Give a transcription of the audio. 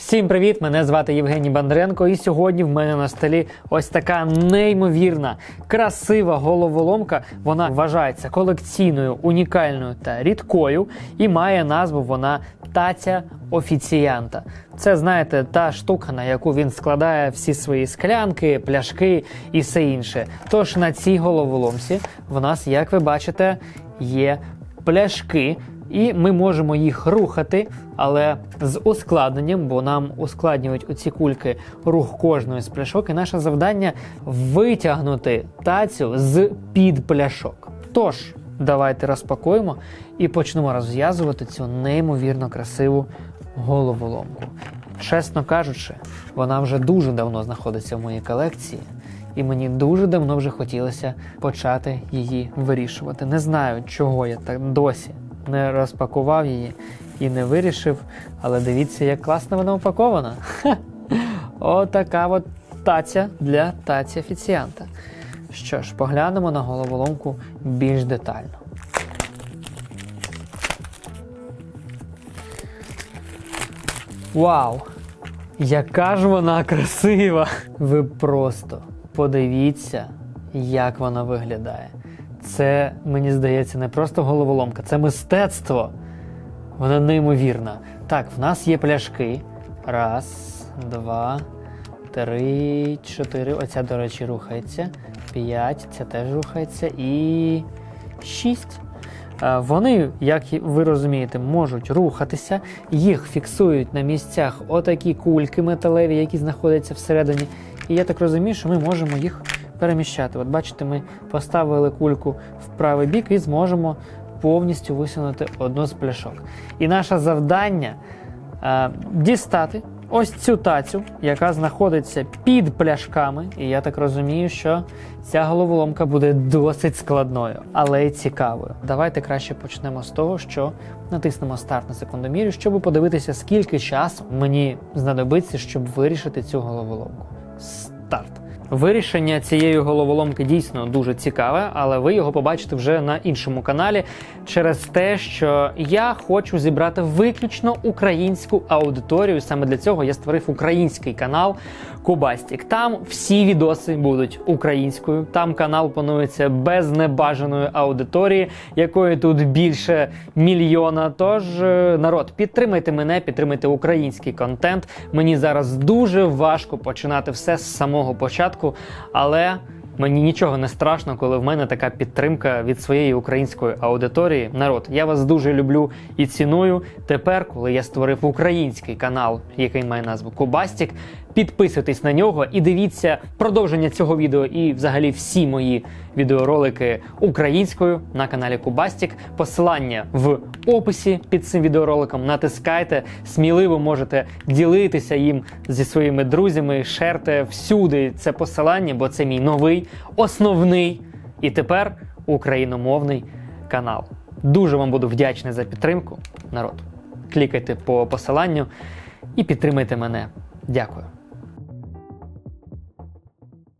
Всім привіт! Мене звати Євгеній Бондаренко, і сьогодні в мене на столі ось така неймовірна, красива головоломка. Вона вважається колекційною, унікальною та рідкою, і має назву вона таця офіціянта. Це знаєте, та штука, на яку він складає всі свої склянки, пляшки і все інше. Тож на цій головоломці в нас, як ви бачите, є пляшки. І ми можемо їх рухати, але з ускладненням, бо нам ускладнюють оці кульки рух кожної з пляшок. І наше завдання витягнути тацю з під пляшок. Тож, давайте розпакуємо і почнемо розв'язувати цю неймовірно красиву головоломку. Чесно кажучи, вона вже дуже давно знаходиться в моїй колекції. І мені дуже давно вже хотілося почати її вирішувати. Не знаю, чого я так досі не розпакував її і не вирішив. Але дивіться, як класно вона упакована. Отака от таця для таці офіціанта. Що ж, поглянемо на головоломку більш детально. Вау! Яка ж вона красива! Ви просто подивіться, як вона виглядає. Це, мені здається, не просто головоломка, це мистецтво. Вона неймовірна. Так, в нас є пляшки. Раз, два, три, чотири. Оця, до речі, рухається. П'ять, ця теж рухається. І шість. Е, Вони, як ви розумієте, можуть рухатися, їх фіксують на місцях отакі кульки металеві, які знаходяться всередині. І я так розумію, що ми можемо їх переміщати. От бачите, ми поставили кульку в правий бік і зможемо повністю висунути одну з пляшок. І наше завдання е, дістати ось цю тацю, яка знаходиться під пляшками. І я так розумію, що ця головоломка буде досить складною, але й цікавою. Давайте краще почнемо з того, що натиснемо старт на секундомірі, щоб подивитися, скільки часу мені знадобиться, щоб вирішити цю головоломку. Старт. Вирішення цієї головоломки дійсно дуже цікаве, але ви його побачите вже на іншому каналі через те, що я хочу зібрати виключно українську аудиторію. Саме для цього я створив український канал Кубастік. Там всі відоси будуть українською. Там канал планується без небажаної аудиторії, якої тут більше мільйона. Тож, е, народ, підтримайте мене, підтримайте український контент. Мені зараз дуже важко починати все з самого початку, але. Мені нічого не страшно, коли в мене така підтримка від своєї української аудиторії. Народ, я вас дуже люблю і ціную. Тепер, коли я створив український канал, який має назву Кубастік, підписуйтесь на нього і дивіться продовження цього відео і взагалі всі мої відеоролики українською на каналі Кубастік. Посилання в описі під цим відеороликом. Натискайте, сміливо можете ділитися їм зі своїми друзями, шерте всюди це посилання, бо це мій новий основний і тепер україномовний канал. Дуже вам буду вдячний за підтримку, народ. Клікайте по посиланню і підтримайте мене. Дякую.